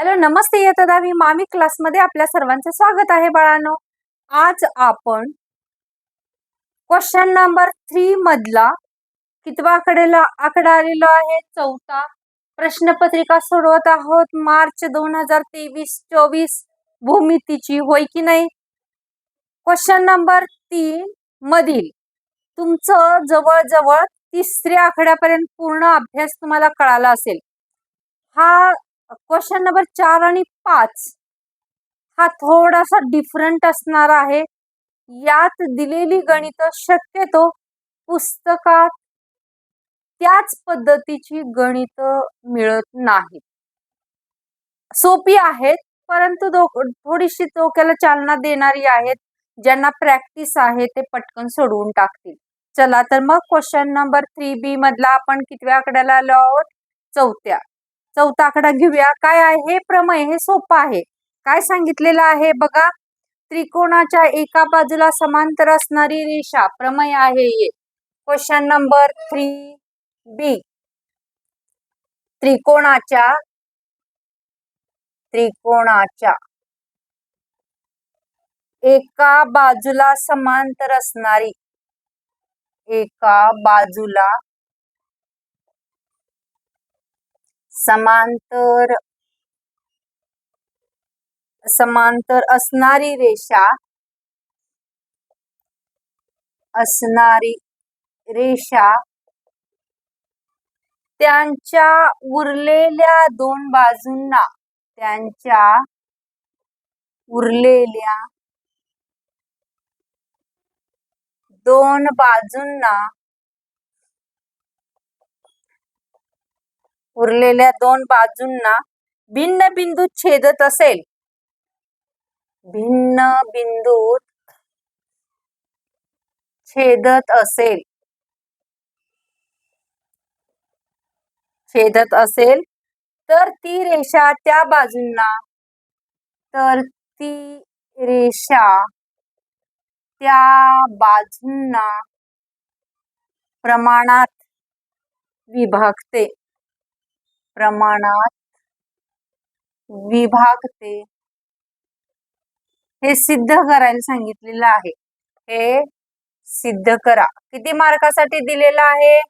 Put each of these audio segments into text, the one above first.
Hello नमस्ते येतदा. मी मामी क्लासमध्ये आपल्या सर्वांचं स्वागत आहे बाळांनो. आज आपण क्वेश्चन नंबर थ्री मधला कितवा आकडेला आकडा आलेला आहे? चौथा प्रश्नपत्रिका सोडवत आहोत. मार्च दोन हजार तेवीस चोवीस भूमितीची होय की नाही? क्वेश्चन नंबर तीन मधील तुमचं जवळजवळ तिसऱ्या आकड्यापर्यंत पूर्ण अभ्यास तुम्हाला कळाला असेल. हा क्वेश्चन नंबर चार आणि पाच. हा थोडासा डिफरंट असणार आहे. यात दिलेली गणित शक्यतो पुस्तकात त्याच पद्धतीची गणित मिळत नाहीत सोपी आहेत परंतु दो थोडीशी डोक्याला चालना देणारी आहेत. ज्यांना प्रॅक्टिस आहे ते पटकन सोडवून टाकतील. चला तर मग क्वेश्चन नंबर थ्री बी मधला आपण कितव्या आकड्याला आलो आहोत? चौथ्या. चौथा आकडा घेऊया. काय आहे? हे प्रमेय हे सोपं आहे. काय सांगितलेलं आहे? बघा. त्रिकोणाच्या एका बाजूला समांतर असणारी रेषा प्रमेय आहे हे. क्वेश्चन नंबर थ्री बी त्रिकोणाच्या त्रिकोणाच्या एका बाजूला समांतर असणारी एका बाजूला समांतर समांतर असणारी रेषा असणारी रेषा त्यांच्या उरलेल्या दोन बाजूंना त्यांच्या उरलेल्या दोन बाजूंना उरलेल्या दोन बाजूंना भिन्न बिंदू छेदत असेल. भिन्न बिंदूत छेदत असेल. छेदत असेल. तर ती रेषा त्या बाजूंना. तर ती रेषा त्या बाजूंना प्रमाणात विभागते. प्रमाणात विभागते. हे सिद्ध करायला सांगितलेलं आहे. हे सिद्ध करा. किती मार्कासाठी दिलेलं आहे?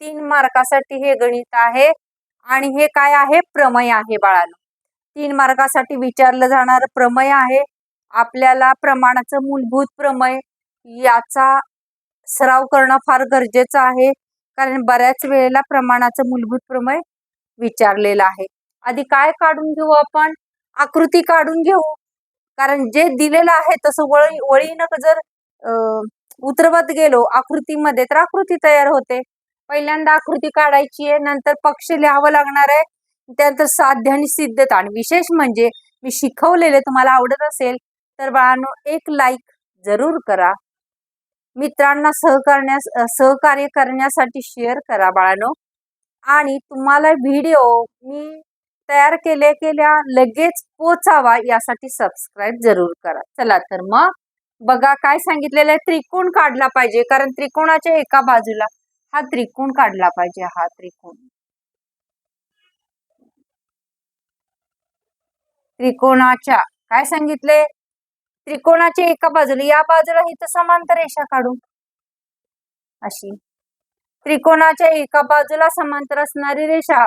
तीन मार्कासाठी हे गणित आहे. आणि हे काय आहे? प्रमेय आहे बाळाला तीन मार्कासाठी विचारलं जाणार प्रमेय आहे. आपल्याला प्रमाणाचं मूलभूत प्रमेय याचा सराव करणं फार गरजेचं आहे. कारण बऱ्याच वेळेला प्रमाणाचं मूलभूत प्रमेय विचारलेलं आहे. आधी काय काढून घेऊ आपण? आकृती काढून घेऊ. कारण जे दिलेलं आहे तसं वळी वळीनं जर उतरवत गेलो आकृतीमध्ये तर आकृती तयार होते. पहिल्यांदा आकृती काढायची आहे नंतर पक्ष लिहावं लागणार आहे. त्यानंतर साध्य आणि सिद्धता. आणि विशेष म्हणजे मी शिकवलेले तुम्हाला आवडत असेल तर बाळांनो एक लाईक जरूर करा. मित्रांना सहकारण्यास सहकार्य करण्यासाठी शेअर करा बाळांनो. आणि तुम्हाला व्हिडिओ मी तयार केले केल्या लगेच पोचावा यासाठी सबस्क्राईब जरूर करा. चला तर मग बघा काय सांगितलेलं आहे. त्रिकोण काढला पाहिजे कारण त्रिकोणाच्या एका बाजूला हा त्रिकोण काढला पाहिजे हा त्रिकोण. त्रिकोणाच्या काय सांगितले? त्रिकोणाच्या एका बाजूला या बाजूला इथं समांतर रेषा काढू. अशी. त्रिकोणाच्या एका बाजूला समांतर असणारी रेषा.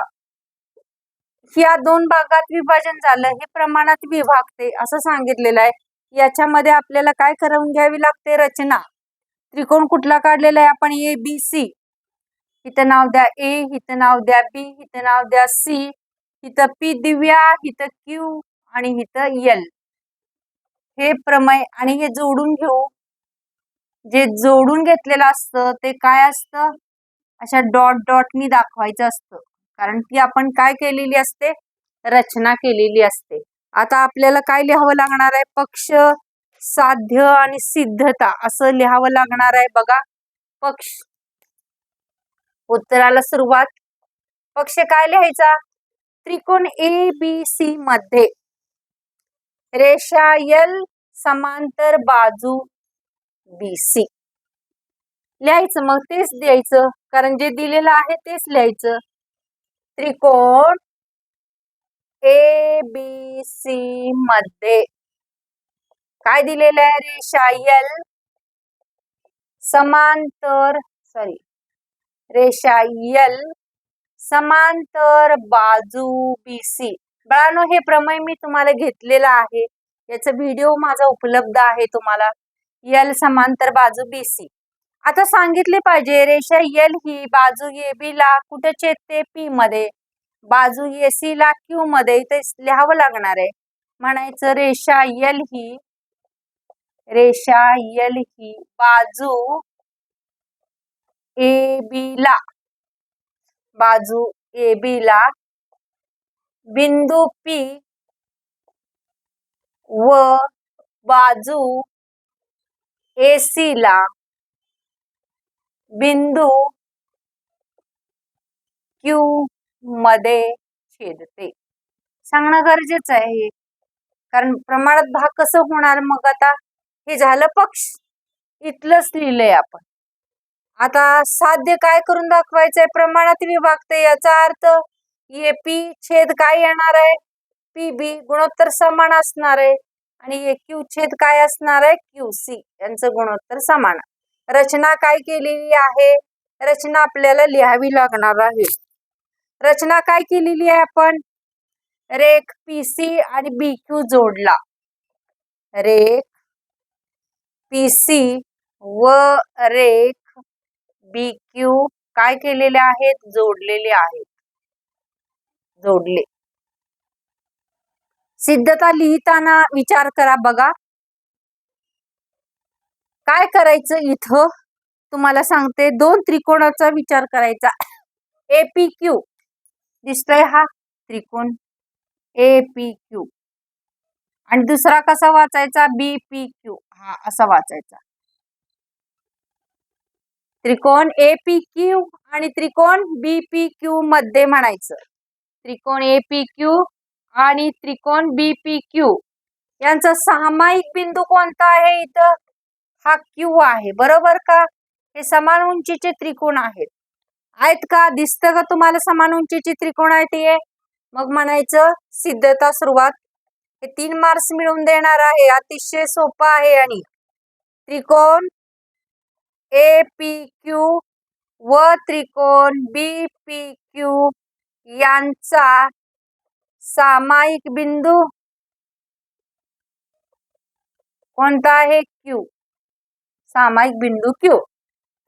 या दोन भागात विभाजन झालं हे प्रमाणात विभागते असं सांगितलेलं आहे. याच्यामध्ये आपल्याला काय करून घ्यावी लागते? रचना. त्रिकोण कुठला काढलेला आहे? आपण ए बी सी इथं नाव द्या ए हिथं नाव द्या बी हिथं नाव द्या सी हिथं पी दिव्या हिथं क्यू आणि हिथं यल हे प्रमय आणि हे जोडून घेऊ. जे जोडून घेतलेलं असतं ते काय असतं? अशा डॉट डॉटनी दाखवायचं असतं. कारण ती आपण काय केलेली असते? रचना केलेली असते. आता आपल्याला काय लिहावं लागणार आहे? पक्ष साध्य आणि सिद्धता असं लिहावं लागणार आहे बघा. पक्ष. उत्तराला सुरुवात. पक्ष काय लिहायचा? त्रिकोण ए बी सी मध्ये. रेषा यल समांतर बाजू बी सी लिहायचं मग तेच द्यायचं कारण जे दिलेलं आहे तेच लिहायचं. त्रिकोण ए बी सी मध्ये. काय दिलेलं आहे रेषा एल समांतर सॉरी रेषा एल समांतर बाजू बीसी बळानो हे प्रमेय मी तुम्हाला घेतलेलं आहे. याचा व्हिडिओ माझा उपलब्ध आहे तुम्हाला. यल समांतर बाजू बीसी आता सांगितले पाहिजे रेषा यल ही बाजू ए बी ला कुठे छेदते पी मध्ये? बाजू ए सी ला क्यू मध्ये इथे लिहावं लागणार आहे. म्हणायचं रेषा यल ही रेषा यल ही बाजू ए बी ला बाजू ए बी ला बिंदू पी व बाजू एसी ला बिंदू क्यू मध्ये छेदते. सांगणं गरजेचं आहे कारण प्रमाणात भाग कसं होणार मग आता? हे झालं पक्ष. इथलंच लिहिलंय आपण. आता साध्य काय करून दाखवायचंय? प्रमाणात विभागते याचा अर्थ ए पी छेद काय येणार आहे? पी बी गुणोत्तर समान असणार आहे. आणि ए क्यू छेद काय असणार आहे? क्यू सी यांचं गुणोत्तर समान रचना काय केलेली आहे? रचना आपल्याला लिहावी लागणार आहे. रचना काय केलेली आहे आपण? रेख पी सी आणि बी क्यू जोडला. रेख पी सी व रेख बी क्यू काय केलेले आहेत? जोडलेले आहेत. जोडले. सिद्धता लिहिताना विचार करा बघा. काय करायचं इथं? तुम्हाला सांगते दोन त्रिकोणाचा विचार करायचा. ए पी क्यू दिसतोय हा त्रिकोण. ए पी क्यू आणि दुसरा कसा वाचायचा? बी पी क्यू हा असा वाचायचा. त्रिकोण ए पी क्यू आणि त्रिकोण बी पी क्यू मध्ये म्हणायचं. त्रिकोण ए पी क्यू आणि त्रिकोण बी पी क्यू यांचा सामायिक बिंदू कोणता आहे इथं? हा क्यू आहे बरोबर का? हे समान उंचीचे त्रिकोण आहेत. आहेत का? दिसतं का तुम्हाला समान उंचीचे त्रिकोण आहेत हे मग म्हणायचं सिद्धता सुरुवात. हे तीन मार्क्स मिळवून देणार आहे अतिशय सोपं आहे आणि त्रिकोण ए पी क्यू व त्रिकोण बी पी क्यू यांचा सामायिक बिंदू कोणता आहे? क्यू सामायिक बिंदू क्यू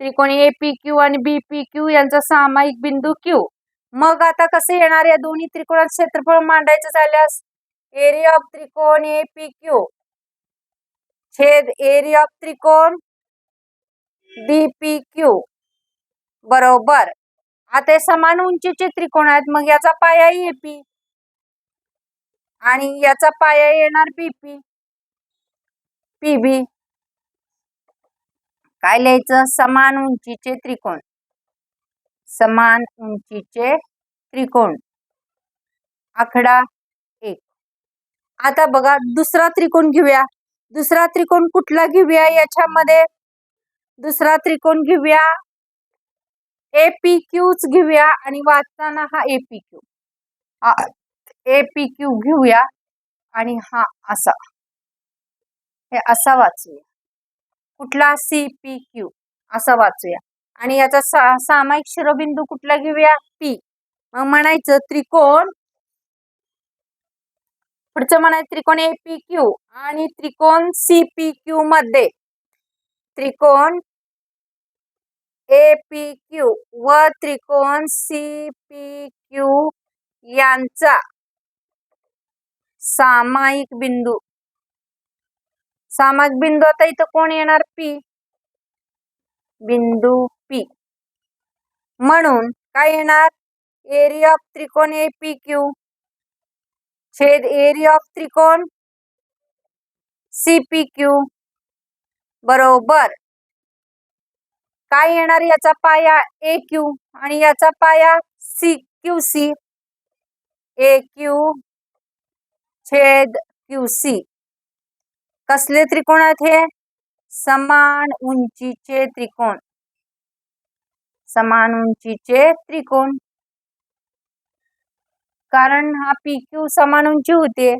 त्रिकोणी ए पी क्यू आणि बी पी क्यू यांचा सामायिक बिंदू क्यू मग आता कसं येणार या दोन्ही त्रिकोणात क्षेत्रफळ मांडायचं झाल्यास? एरिया ऑफ त्रिकोण ए पी क्यू छेद एरिया ऑफ त्रिकोण बी पी क्यू बरोबर. आता हे समान उंचीचे त्रिकोण आहेत. मग याचा पाया ए पी आणि याचा पाया येणार पी पी पी बी काय लिहायचं? समान उंचीचे त्रिकोण. समान उंचीचे त्रिकोण. आकडा एक. आता बघा दुसरा त्रिकोण घेऊया. दुसरा त्रिकोण कुठला घेऊया? याच्यामध्ये दुसरा त्रिकोण घेऊया. ए पी क्यूच घेऊया आणि वाचताना हा A P Q A P Q घेऊया आणि हा असा. हे असा वाचूया. कुठला सी पी क्यू असा वाचूया. आणि याचा सा सामायिक शिरोबिंदू कुठला घेऊया? पी मग म्हणायचं त्रिकोण. पुढचं म्हणायचं त्रिकोण ए पी क्यू आणि त्रिकोण सी पी क्यू मध्ये. त्रिकोण ए पी क्यू व त्रिकोण सी पी क्यू यांचा सामायिक बिंदू. सामाज बिंदू. आता इथं कोण येणार? पी. बिंदू पी. म्हणून काय येणार? एरिया ऑफ त्रिकोण ए पी क्यू. छेद एरिया ऑफ त्रिकोण सी पी क्यू. बरोबर. काय येणार? याचा पाया ए क्यू. आणि याचा पाया C Q C. A Q. छेद क्यू सी. कसले त्रिकोण आहेत हे? समान उंचीचे त्रिकोण. समान उंचीचे त्रिकोण. कारण हा पी क्यू समान उंची होते.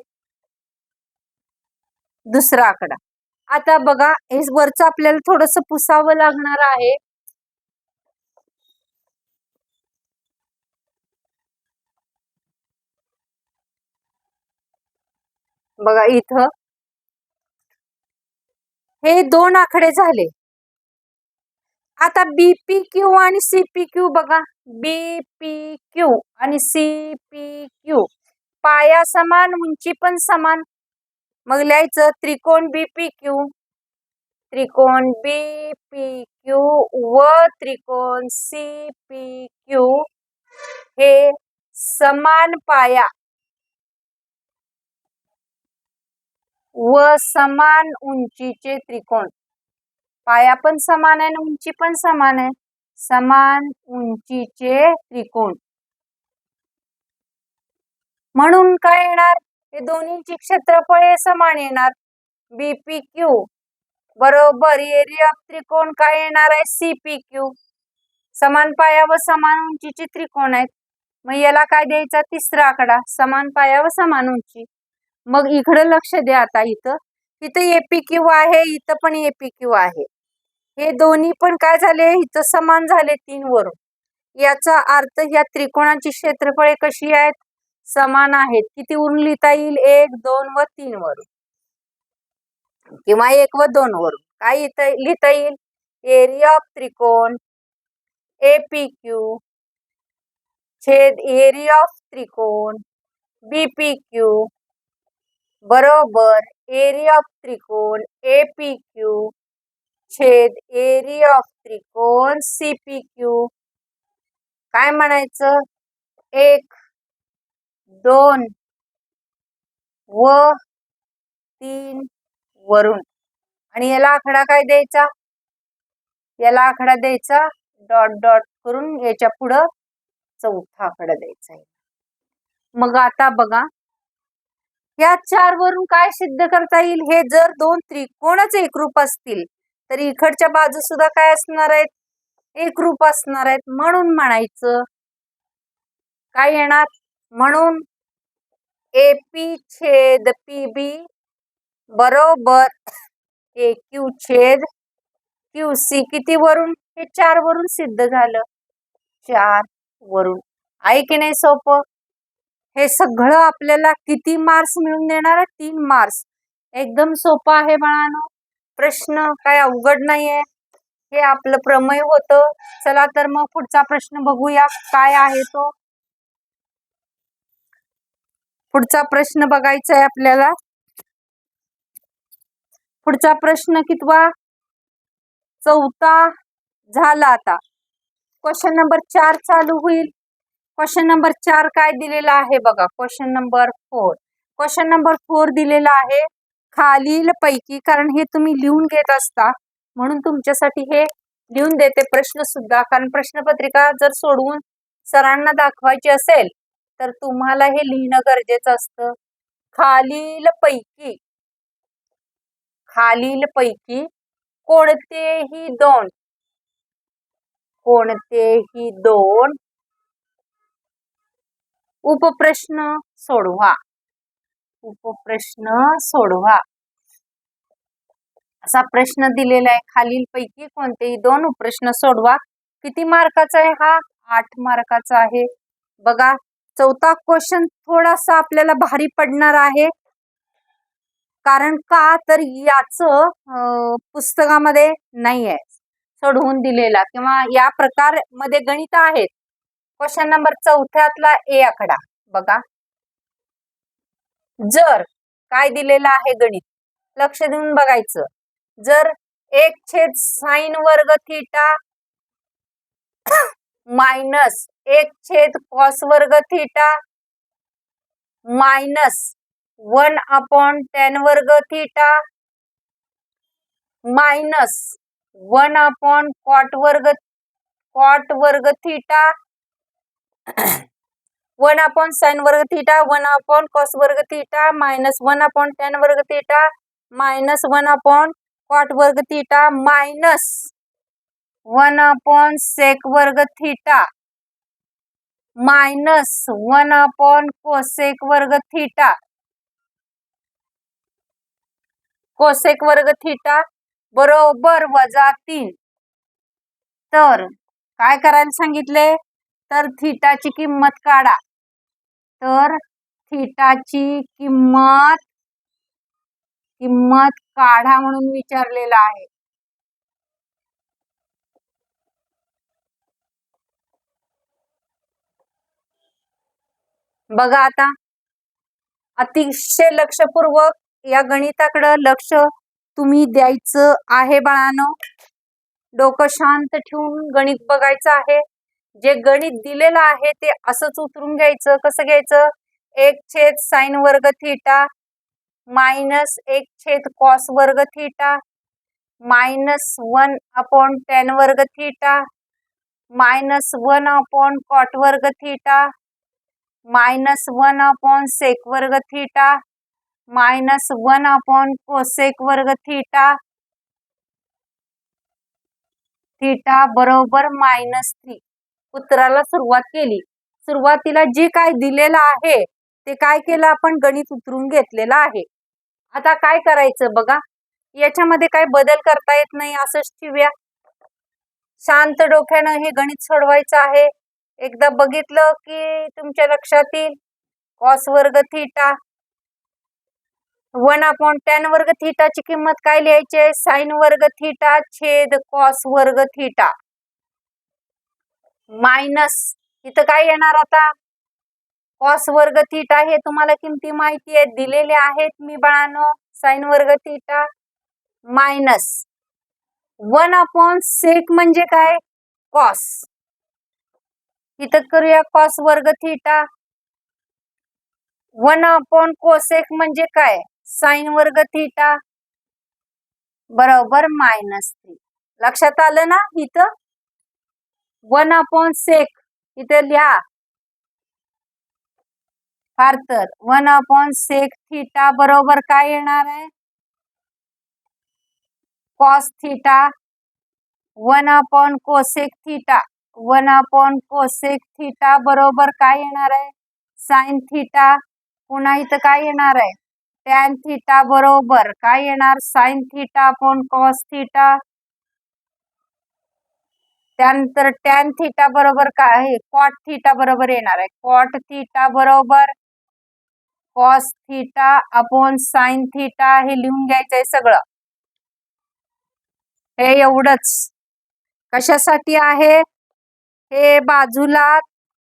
दुसरा आकडा आता बघा हे वरचं आपल्याला थोडस पुसावं लागणार आहे. बघा इथं हे दोन आकडे झाले. आता बीपी क्यू आणि सीपी क्यू बघा. बीपी क्यू आणि सीपी क्यू पाया समान उंची पण समान. मग लिहायचं त्रिकोण बीपी क्यू त्रिकोण बीपी क्यू व त्रिकोण सीपी क्यू हे समान पाया. व समान उंचीचे त्रिकोण. पाया पण समान आहे उंची पण समान आहे. समान उंचीचे त्रिकोण. म्हणून काय येणार? हे दोन्हीची क्षेत्रफळ हे समान येणार. बीपी क्यू बरोबर एरिया ऑफ त्रिकोण काय येणार आहे? सीपी क्यू समान पाया व समान उंचीचे त्रिकोण आहेत. मग याला काय द्यायचा? तिसरा आकडा. समान पाया व समान उंची. मग इकडं लक्ष द्या आता इथं. इथं एपी क्यू आहे इथं पण एपी क्यू आहे. हे दोन्ही पण काय झाले? इथं समान झाले तीन वरून. याचा अर्थ या त्रिकोणाची क्षेत्रफळे कशी आहेत? समान आहेत. किती वरून लिहिता येईल? एक दोन व तीन वरून. किंवा एक व दोन वरून. काय इथं लिहिता येईल? एरिया ऑफ त्रिकोण एपी क्यू छेद एरिया ऑफ त्रिकोण बीपी क्यू बरोबर. एरिया ऑफ त्रिकोण ए पी क्यू छेद एरिया ऑफ त्रिकोण सी पी क्यू काय म्हणायचं? एक दोन व तीन वरून. आणि याला आकडा काय द्यायचा? याला आकडा द्यायचा डॉट डॉट करून याच्या पुढं चौथा आकडा द्यायचा आहे. मग आता बघा या चार वरून काय सिद्ध करता येईल? हे जर दोन त्रिकोणच एकरूप असतील तर इकडच्या बाजू सुद्धा काय असणार आहेत? एकरूप असणार आहेत. म्हणून म्हणायचं काय येणार? म्हणून ए पी छेद पी बी बरोबर ए क्यू छेद क्यू सी किती वरून? हे चार वरून सिद्ध झालं. चार वरून. आहे की नाही सोपं? हे सगळं आपल्याला किती मार्क्स मिळून देणार तीन मार्क्स एकदम सोपं आहे बाळानो. प्रश्न काय अवघड नाहीये. हे आपलं प्रमेय होतं. चला तर मग पुढचा प्रश्न बघूया काय आहे तो. पुढचा प्रश्न बघायचा आहे आपल्याला. पुढचा प्रश्न कितवा? चौथा झाला आता. क्वेश्चन नंबर चार चालू होईल. क्वेश्चन नंबर चार काय दिलेला आहे बघा. Question number four question number four दिलेला आहे खालील पैकी कारण हे तुम्ही लिहून घेत असता म्हणून तुमच्यासाठी हे लिहून देते प्रश्न सुद्धा. कारण प्रश्नपत्रिका जर सोडवून सरांना दाखवायची असेल तर तुम्हाला हे लिहिणं गरजेचं असतं. खालील पैकी खालील पैकी कोणतेही दोन कोणतेही दोन उपप्रश्न सोडवा. उपप्रश्न सोडवा. असा प्रश्न दिलेला आहे. खालील पैकी कोणतेही दोन उपप्रश्न सोडवा. किती मार्काचा आहे? हा आठ मार्काचा आहे. बघा चौथा क्वेश्चन थोडासा आपल्याला भारी पडणार आहे. कारण का तर याच पुस्तकामध्ये नाही आहे सोडवून दिलेला किंवा या प्रकारमध्ये गणित आहेत. क्वेश्चन नंबर चौथ्यातला ए आकडा. बघा. जर काय दिलेलं आहे गणित? लक्ष देऊन बघायचं. जर एक छेद साईन वर्ग थिटा मायनस एक छेद कॉस वर्ग theta minus one upon tan वर्ग theta minus one upon cot वर्ग कॉट वर्ग थिटा वन अपॉन साईन वर्ग थीटा वन अपॉन कॉस वर्ग theta minus one upon tan वर्ग theta minus one upon cot वर्ग theta minus one upon sec वर्ग theta minus one upon cosec वर्ग theta cosec वर्ग theta बरोबर वजा तीन. तर काय करायला सांगितले? तर थिटाची किंमत काढा. तर थिटाची किंमत किंमत काढा म्हणून विचारलेला आहे. बघा आता. अतिशय लक्षपूर्वक या गणिताकडं लक्ष तुम्ही द्यायचं आहे बाळानो. डोकं शांत ठेवून गणित बघायचं आहे. जे गणित दिलेलं आहे ते असंच उतरून घ्यायचं. कसं घ्यायचं? एक छेद साईन वर्ग थिटा मायनस एक छेद कॉस वर्ग theta minus one upon tan वर्ग theta minus one upon cot वर्ग theta minus one upon sec वर्ग theta minus one upon cosec वर्ग थिटा थिटा बरोबर मायनस थ्री उत्तराला सुरुवात केली. सुरुवातीला जे काय दिलेलं आहे ते काय केलं आपण? गणित उतरून घेतलेलं आहे. आता काय करायचं बघा? याच्यामध्ये काय बदल करता येत नाही असंच ठेवूया. शांत डोक्यानं हे गणित सोडवायचं आहे. एकदा बघितलं की तुमच्या लक्षात येईल. कॉस वर्ग थिटा. वन अपॉन टेन वर्ग थिटाची किंमत काय लिहायची आहे? साईन वर्ग थिटा छेद कॉस वर्ग थिटा. मायनस. इथं काय येणार आता? कॉस वर्ग थिटा हे तुम्हाला किमती माहिती आहे दिलेले आहेत मी बाळानो. साईन वर्ग theta minus. One upon sec म्हणजे काय? कॉस. इथं करूया कॉस वर्ग थिटा. वन अपॉन कोसेक म्हणजे काय? साईन वर्ग थीटा. बरोबर मायनस थ्री. लक्षात आलं ना इथं? One upon sec. इथे लिहा. फार तर. वन अपॉन सेक थिटा बरोबर काय येणार आहे? Cos theta. One upon cosec theta. One upon cosec theta बरोबर काय येणार आहे? Sine theta. पुन्हा इथं काय येणार आहे? टॅन थिटा बरोबर. काय येणार? Sine theta upon cos theta. त्यानंतर टॅन थिटा बरोबर काय आहे? कॉट थिटा बरोबर येणार आहे. कॉट थिटा बरोबर cos theta upon sine theta हे लिहून घ्यायचंय सगळं. हे एवढंच. कशासाठी आहे? हे बाजूला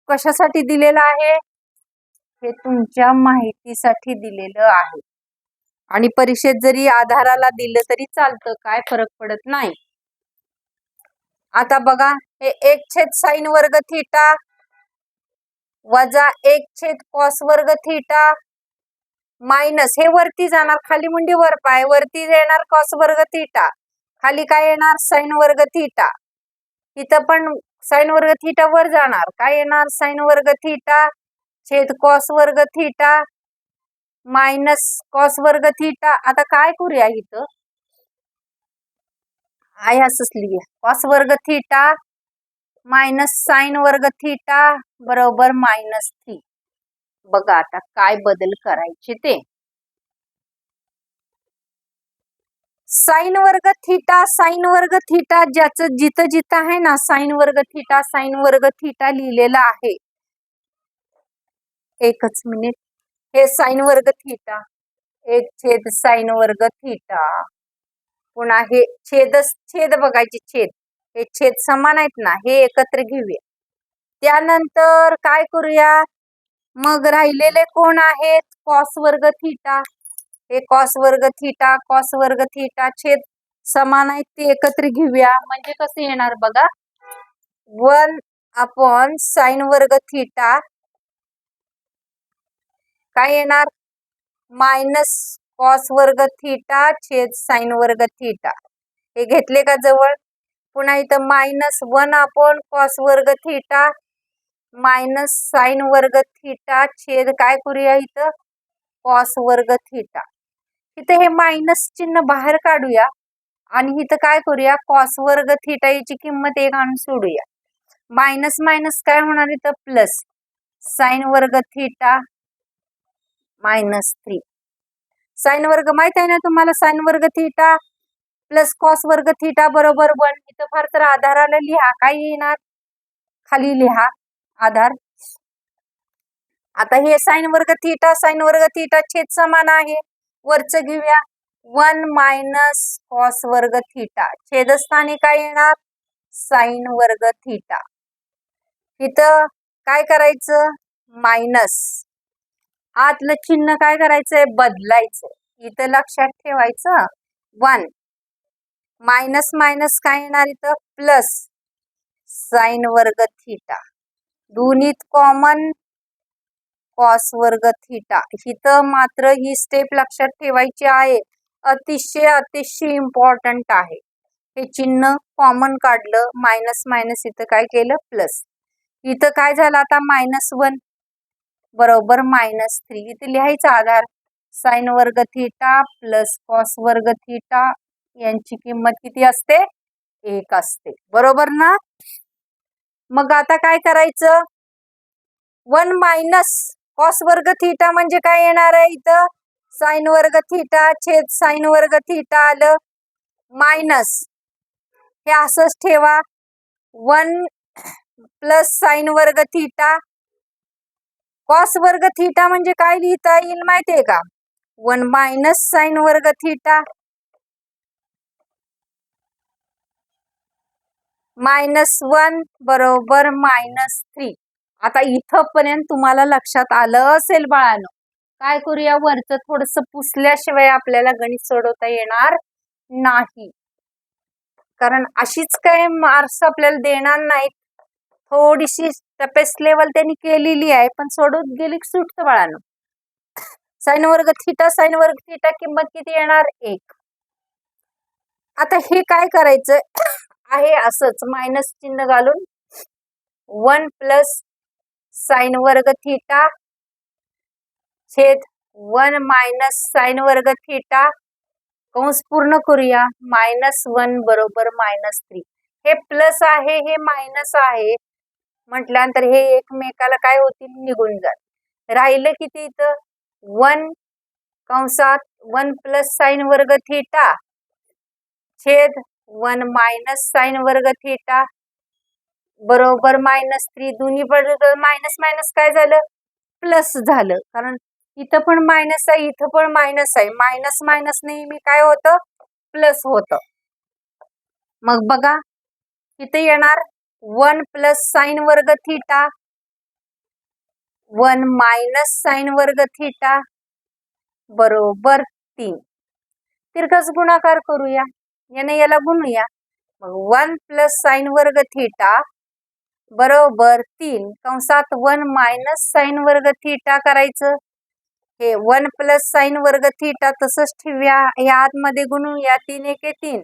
कशासाठी दिलेलं आहे? हे तुमच्या माहितीसाठी दिलेलं आहे. आणि परीक्षेत जरी आधाराला दिलं तरी चालतं. काय फरक पडत नाही. आता बघा हे एक छेद साईन वर्ग थिटा वजा एक छेद कॉस वर्ग थिटा मायनस हे वरती जाणार खाली मुंडी वर पाय वरती येणार कॉस वर्ग थिटा खाली काय येणार? साईन वर्ग थिटा. इथं पण साईन वर्ग थिटा वर जाणार काय येणार? साईन वर्ग थिटा छेद कॉस वर्ग थिटा मायनस कॉस वर्ग थिटा. आता काय करूया इथं? आहे असंच लिहूया कॉस वर्ग थिटा मायनस साईन वर्ग थिटा बरोबर मायनस थ्री बघा आता काय बदल करायचे ते. साईन वर्ग थिटा साईन वर्ग थिटा ज्याचं जिथं जिथं आहे ना साईन वर्ग थिटा साईन वर्ग थिटा लिहिलेला आहे. एकच मिनिट हे साईन वर्ग थिटा एक छेद साईन वर्ग थिटा पुन्हा हे छेद छेद बघायचे छेद. हे छेद समान आहेत ना? हे एकत्र घेऊया. त्यानंतर काय करूया? मग राहिलेले कोण आहेत? कॉस वर्ग थिटा. हे कॉस वर्ग थिटा कॉस वर्ग थिटा छेद समान आहेत ते एकत्र घेऊया. म्हणजे कसं येणार बघा? वन अपॉन साईन वर्ग थिटा. काय येणार? मायनस कॉस वर्ग थिटा छेद साईन वर्ग थिटा. हे घेतले का जवळ? पुन्हा इथं मायनस वन अपॉन कॉस वर्ग थिटा मायनस साईन वर्ग थिटा छेद काय करूया इथं? कॉस वर्ग थिटा. इथं हे मायनस चिन्ह बाहेर काढूया आणि इथं काय करूया? कॉस वर्ग थिटा याची किंमत एक आणून सोडूया. मायनस मायनस काय होणार इथं? प्लस साईन वर्ग थिटा मायनस थ्री साईन वर्ग माहीत आहे ना तुम्हाला? साईन वर्ग थिटा प्लस कॉस वर्ग थिटा बरोबर वन इथं फार तर आधाराला लिहा. काय येणार? खाली लिहा आधार. आता हे साईन वर्ग थिटा साईन वर्ग थिटा छेद समान आहे. वरचं घेऊया. वन मायनस कॉस वर्ग थिटा छेदस्थानी काय येणार? साईन वर्ग थिटा इथं काय करायचं? मायनस आतलं चिन्ह काय करायचंय? बदलायचं इथं लक्षात ठेवायचं. वन मायनस मायनस काय येणार इथं? प्लस साईन वर्ग थिटा दोन्हीत कॉमन कॉस वर्ग थिटा इथं मात्र ही स्टेप लक्षात ठेवायची आहे. अतिशय अतिशय इम्पॉर्टंट आहे. हे चिन्ह कॉमन काढलं. मायनस मायनस इथं काय केलं? प्लस इथं काय झालं आता? मायनस वन बरोबर मायनस थ्री इथे लिहायचा आधार साईन वर्ग थिटा प्लस कॉस वर्ग थिटा यांची किंमत किती असते? एक असते. बरोबर ना? मग आता काय करायचं? वन मायनस कॉस वर्ग थिटा म्हणजे काय येणार आहे इथं? साईन वर्ग थिटा छेद साईन वर्ग थिटा आलं मायनस हे असंच ठेवा. वन प्लस साईन वर्ग थिटा कॉस वर्ग थिटा म्हणजे काय लिहिता येईल माहितीये का? वन मायनस साईन वर्ग थिटा मायनस वन बरोबर मायनस थ्री. आता इथंपर्यंत तुम्हाला लक्षात आलं असेल बाळानं. काय करूया? वरचं थोडस पुसल्याशिवाय आपल्याला गणित सोडवता येणार नाही. कारण अशीच काय मार्क्स आपल्याला देणार नाहीत. थोडीशी टपेस्ट लेवल त्यांनी केलेली आहे पण सोडून गेली सुटतं बाळानं. साईन वर्ग थिटा साईन वर्ग थिटा किंमत किती येणार? एक. आता हे काय करायचं? आहे असंच मायनस चिन्ह घालून. वन प्लस साईन वर्ग थिटा छेद वन मायनस साईन वर्ग थिटा कंस पूर्ण करूया. मायनस वन बरोबर मायनस थ्री हे प्लस आहे हे मायनस आहे. म्हटल्यानंतर हे एकमेकाला काय होतील? निघून जात राहिलं किती इथं वन कंसात वन प्लस साईन वर्ग थिटा छेद वन मायनस साईन वर्ग थिटा बरोबर मायनस थ्री दोन्ही बरोबर मायनस मायनस काय झालं? प्लस झालं. कारण इथं पण मायनस आहे इथं पण मायनस आहे. मायनस मायनस नेहमी काय होतं? प्लस होतं. मग बघा इथे येणार वन प्लस साईन वर्ग थिटा वन मायनस साईन वर्ग थिटा बरोबर तीन. तिरकस गुणाकार करूया याने याला गुणूया. मग वन प्लस साईन वर्ग थिटा बरोबर तीन. कंसात वन मायनस साईन वर्ग थिटा करायचं. हे वन प्लस साईन वर्ग थिटा तसंच ठेवूया. या आतमध्ये गुणूया तीन एके तीन.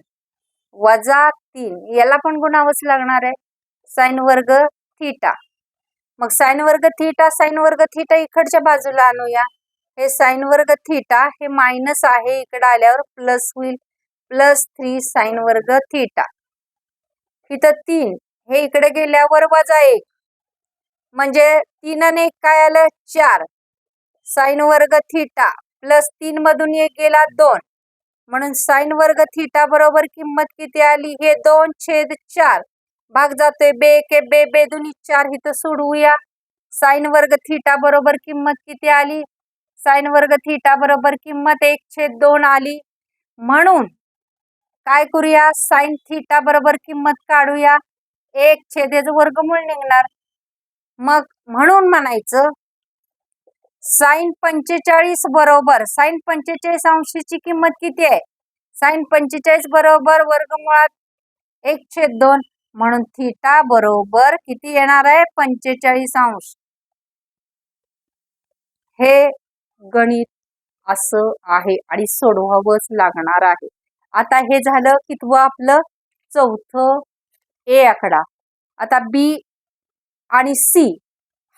वजा तीन. याला पण गुणावंच लागणार आहे. साईन वर्ग थिटा. मग साईन वर्ग थिटा साईन वर्ग थिटा इकडच्या बाजूला आणूया. हे साईन वर्ग थिटा हे मायनस आहे इकडे आल्यावर प्लस होईल. प्लस थ्री साईन वर्ग थिटा. इथं तीन हे इकडे गेल्यावर वजा एक. म्हणजे तीन आणि एक काय आलं? चार. साईन वर्ग थिटा प्लस तीन मधून एक गेला दोन. म्हणून साईन वर्ग थिटा बरोबर किंमत किती आली? हे दोन छेद चार. भाग जातोय. बे के बे बे दोन्ही चार इथं सोडवूया. साईन वर्ग थिटा बरोबर किंमत किती आली? साईन वर्ग थिटा बरोबर किंमत एक छेद दोन आली. म्हणून काय करूया? साईन थिटा बरोबर किंमत काढूया. एक छेद याचं वर्गमूळ निघणार. मग म्हणून म्हणायचं साईन पंचेचाळीस बरोबर साईन पंचेचाळीस अंशीची किंमत किती आहे? साईन पंचेचाळीस बरोबर वर्गमुळात एक छेद दोन. म्हणून थिटा बरोबर किती येणार आहे? पंचेचाळीस अंश. हे गणित असं आहे आणि सोडवावंच लागणार आहे. आता हे झालं कितवं आपलं चौथं ए आकडा. आता बी आणि सी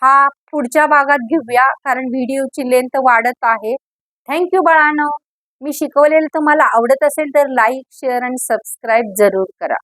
हा पुढच्या भागात घेऊया कारण व्हिडिओची लेंथ वाढत आहे. थँक्यू बाळानो. मी शिकवलेलं तुम्हाला आवडत असेल तर लाईक शेअर आणि सबस्क्राईब जरूर करा.